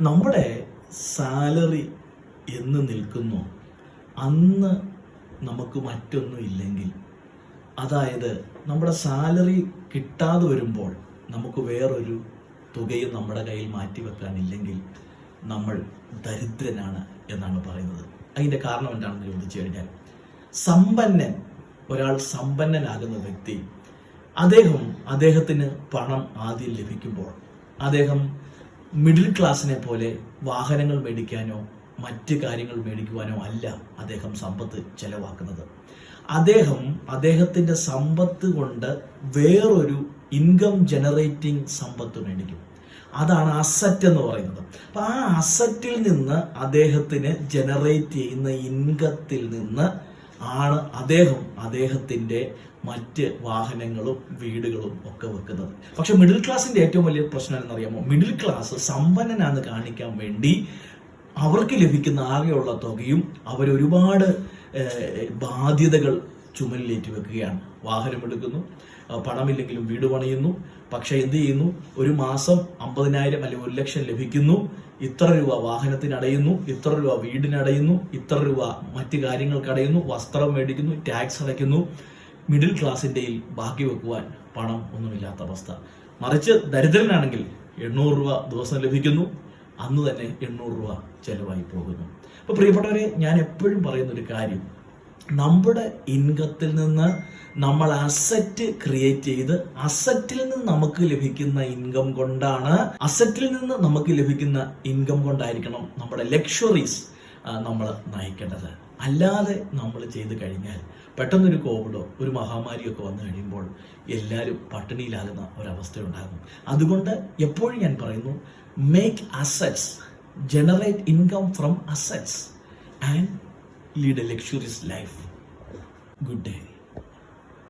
നമ്മുടെ സാലറി എന്ന് നിൽക്കുന്നു. അന്ന് നമുക്ക് മറ്റൊന്നും ഇല്ലെങ്കിൽ. അതായത് നമ്മുടെ സാലറി കിട്ടാതെ വരുമ്പോൾ നമുക്ക് വേറൊരു തുകയും നമ്മുടെ കയ്യിൽ മാറ്റിവെക്കാനില്ലെങ്കിൽ നമ്മൾ ദരിദ്രനാണ് എന്നാണ് പറയുന്നത്. അതിന്റെ കാരണം എന്താണെന്ന് ചോദിച്ചു കഴിഞ്ഞാൽ സമ്പന്നൻ ഒരാൾ സമ്പന്നനാകുന്ന വ്യക്തി അദ്ദേഹം അദ്ദേഹത്തിന് പണം ആദ്യം ലഭിക്കുമ്പോൾ അദ്ദേഹം മിഡിൽ ക്ലാസ്സിനെ പോലെ വാഹനങ്ങൾ മേടിക്കാനോ മറ്റ് കാര്യങ്ങൾ മേടിക്കുവാനോ അല്ല അദ്ദേഹം സമ്പത്ത് ചെലവാക്കുന്നത്. അദ്ദേഹം അദ്ദേഹത്തിന്റെ സമ്പത്ത് കൊണ്ട് വേറൊരു ഇൻകം ജനറേറ്റിംഗ് സമ്പത്ത് മേടിക്കും. അതാണ് അസറ്റ് എന്ന് പറയുന്നത്. അപ്പൊ ആ അസറ്റിൽ നിന്ന് അദ്ദേഹത്തിന് ജനറേറ്റ് ചെയ്യുന്ന ഇൻകത്തിൽ നിന്ന് ആണ് അദ്ദേഹം അദ്ദേഹത്തിന്റെ മറ്റ് വാഹനങ്ങളും വീടുകളും ഒക്കെ വെക്കുന്നത്. പക്ഷെ മിഡിൽ ക്ലാസിന്റെ ഏറ്റവും വലിയ പ്രശ്നം എന്നറിയാമോ മിഡിൽ ക്ലാസ് സമ്പന്നനാന്ന് കാണിക്കാൻ വേണ്ടി അവർക്ക് ലഭിക്കുന്ന ആകെയുള്ള തുകയും അവരൊരുപാട് ബാധ്യതകൾ ചുമലിലേറ്റി വെക്കുകയാണ്. വാഹനമെടുക്കുന്നു പണമില്ലെങ്കിലും വീട് പണിയുന്നു പക്ഷെ എന്ത് ചെയ്യുന്നു? ഒരു മാസം അമ്പതിനായിരം അല്ലെങ്കിൽ ഒരു ലക്ഷം ലഭിക്കുന്നു ഇത്ര രൂപ വാഹനത്തിനടയുന്നു ഇത്ര രൂപ വീടിനടയുന്നു ഇത്ര രൂപ മറ്റു കാര്യങ്ങൾക്കടയുന്നു വസ്ത്രം മേടിക്കുന്നു ടാക്സ് അടയ്ക്കുന്നു. മിഡിൽ ക്ലാസിന്റെയിൽ ബാക്കി വെക്കുവാൻ പണം ഒന്നുമില്ലാത്ത അവസ്ഥ. മറിച്ച് ദരിദ്രനാണെങ്കിൽ എണ്ണൂറ് രൂപ ദിവസം ലഭിക്കുന്നു. അന്ന് തന്നെ എണ്ണൂറ് രൂപ ചെലവായി പോകുന്നു. അപ്പൊ പ്രിയപ്പെട്ടവരെ ഞാൻ എപ്പോഴും പറയുന്ന ഒരു കാര്യം. നമ്മുടെ ഇൻകത്തിൽ നിന്ന് നമ്മൾ അസറ്റ് ക്രിയേറ്റ് ചെയ്ത് അസറ്റിൽ നിന്ന് നമുക്ക് ലഭിക്കുന്ന ഇൻകം കൊണ്ടാണ് അസറ്റിൽ നിന്ന് നമുക്ക് ലഭിക്കുന്ന ഇൻകം കൊണ്ടായിരിക്കണം നമ്മുടെ ലക്ഷറീസ് നമ്മൾ നയിക്കേണ്ടത്. അല്ലാതെ നമ്മൾ ചെയ്ത് കഴിഞ്ഞാൽ പെട്ടെന്നൊരു കോവിഡോ ഒരു മഹാമാരിയോ ഒക്കെ വന്നു കഴിയുമ്പോൾ എല്ലാവരും പട്ടിണിയിലാകുന്ന ഒരവസ്ഥ ഉണ്ടാകും. അതുകൊണ്ട് എപ്പോഴും ഞാൻ പറയുന്നു make assets generate income from assets and lead a luxurious life good day